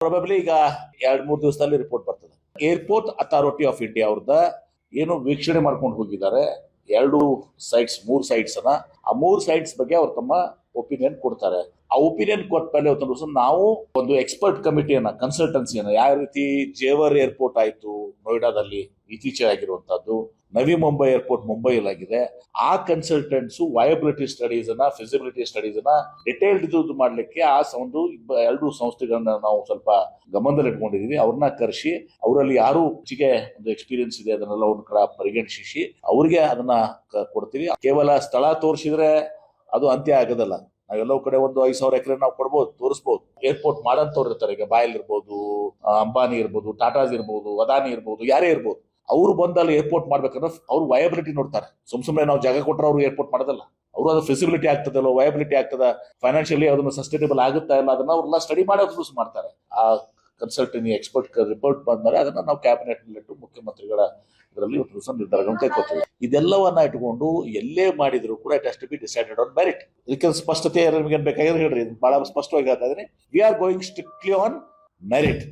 Probably ಈಗ ಎರಡ್ ಮೂರ್ ದಿವಸದಲ್ಲಿ ರಿಪೋರ್ಟ್ ಬರ್ತದೆ. ಏರ್ಪೋರ್ಟ್ ಅಥಾರಿಟಿ ಆಫ್ ಇಂಡಿಯಾ ಅವ್ರದ ಏನು ವೀಕ್ಷಣೆ ಮಾಡ್ಕೊಂಡು ಹೋಗಿದ್ದಾರೆ. ಎರಡು ಸೈಟ್ಸ್ ಮೂರು ಸೈಟ್ಸ್ ಅನ್ನ. ಆ ಮೂರು ಸೈಟ್ಸ್ ಬಗ್ಗೆ ಅವ್ರು ತಮ್ಮ ಒಪಿನಿಯನ್ ಕೊಡ್ತಾರೆ. ಆ ಒಪಿನಿಯನ್ ಕೊಟ್ಟ ಮೇಲೆ ದಿವಸ ನಾವು ಒಂದು ಎಕ್ಸ್ಪರ್ಟ್ ಕಮಿಟಿಯನ್ನ ಕನ್ಸಲ್ಟೆನ್ಸಿಯನ್ನ ಯಾವ ರೀತಿ ಜೇವರ್ ಏರ್ಪೋರ್ಟ್ ಆಯ್ತು ನೋಯ್ಡಾದಲ್ಲಿ ಇತ್ತೀಚೆಗೆ ಆಗಿರುವಂತದ್ದು ನವಿ ಮುಂಬೈ ಏರ್ಪೋರ್ಟ್ ಮುಂಬೈಯಲ್ಲಿ ಆಗಿದೆ ಆ ಕನ್ಸಲ್ಟೆಂಟ್ಸ್ ವಯಬಿಲಿಟಿ ಸ್ಟಡೀಸ್ ಅನ್ನ ಫಿಸಿಬಿಲಿಟಿ ಸ್ಟಡೀಸ್ ಅನ್ನ ಡಿಟೇಲ್ಡ್ ಇದು ಮಾಡ್ಲಿಕ್ಕೆ ಆ ಒಂದು ಎರಡು ಸಂಸ್ಥೆಗಳನ್ನ ನಾವು ಸ್ವಲ್ಪ ಗಮನದಲ್ಲಿ ಇಟ್ಕೊಂಡಿದೀವಿ. ಅವ್ರನ್ನ ಕರೆಸಿ, ಅವರಲ್ಲಿ ಯಾರು ಹೆಚ್ಚಿಗೆ ಒಂದು ಎಕ್ಸ್ಪೀರಿಯನ್ಸ್ ಇದೆ ಅದನ್ನೆಲ್ಲ ಒಂದು ಕಡೆ ಪರಿಗಣಿಸಿ ಅವ್ರಿಗೆ ಅದನ್ನ ಕೊಡ್ತೀವಿ. ಕೇವಲ ಸ್ಥಳ ತೋರಿಸಿದ್ರೆ ಅದು ಅಂತ್ಯ ಆಗೋದಲ್ಲ. ನಾವೆಲ್ಲವೂ ಕಡೆ ಒಂದು ಐದು ಸಾವಿರ ಎಕರೆ ನಾವು ಕೊಡ್ಬೋದು, ತೋರಿಸ್ಬೋದು. ಏರ್ಪೋರ್ಟ್ ಮಾಡಂತವ್ರು ಇರ್ತಾರೆ. ಈಗ ಬಾಯಲ್ ಇರ್ಬೋದು ಅಂಬಾನಿ ಇರ್ಬೋದು ಟಾಟಾಸ್ ಇರ್ಬೋದು, ಅದಾನಿ ಇರ್ಬೋದು, ಯಾರೇ ಇರ್ಬೋದು. ಅವ್ರು ಬಂದಲ್ಲಿ ಏರ್ಪೋರ್ಟ್ ಮಾಡ್ಬೇಕಂದ್ರೆ ಅವ್ರು ವಯಬಿಲಿಟಿ ನೋಡ್ತಾರೆ. ಸುಮ್ ಸುಮ್ಮನೆ ನಾವು ಜಾಗ ಕೊಟ್ಟರೆ ಅವ್ರು ಏರ್ಪೋರ್ಟ್ ಮಾಡೋದಲ್ಲ. ಅವರು ಅದು ಫೆಸಿಬಿಲಿಟಿ ಆಗ್ತದಲ್ಲ ವಯಬಿಲಿಟಿ ಆಗ್ತದ ಫೈನಾನ್ಷಿಯಲಿ ಅದನ್ನು ಸಸ್ಟೈನಬಲ್ ಆಗುತ್ತಾ ಇಲ್ಲ ಅದನ್ನ ಅವ್ರೆಲ್ಲ ಸ್ಟಡಿ ಮಾಡಿ ಯೂಸ್ ಮಾಡ್ತಾರೆ. ಆ ಕನ್ಸಲ್ಟೆನ್ಸಿ ಎಕ್ಸ್ಪರ್ಟ್ ರಿಪೋರ್ಟ್ ಬಂದ್ಮೇಲೆ ಅದನ್ನ ನಾವು ಕ್ಯಾಬಿನೆಟ್ ಇಟ್ಟು ಮುಖ್ಯಮಂತ್ರಿಗಳ ಇದರಲ್ಲಿ ಒಂದು ನಿರ್ಧಾರಗಳನ್ನು ಇದೆಲ್ಲವನ್ನ ಇಟ್ಕೊಂಡು ಎಲ್ಲೇ ಮಾಡಿದ್ರು ಕೂಡ it to be decided on merit ಇದಕ್ಕೆ ಸ್ಪಷ್ಟತೆ ನಿಮಗೆ ಬೇಕಾಗಿದ್ರೆ ಹೇಳ್ರಿ. ಬಹಳ ಸ್ಪಷ್ಟವಾಗಿ ಹೇಳ್ತಾ we are going strictly on merit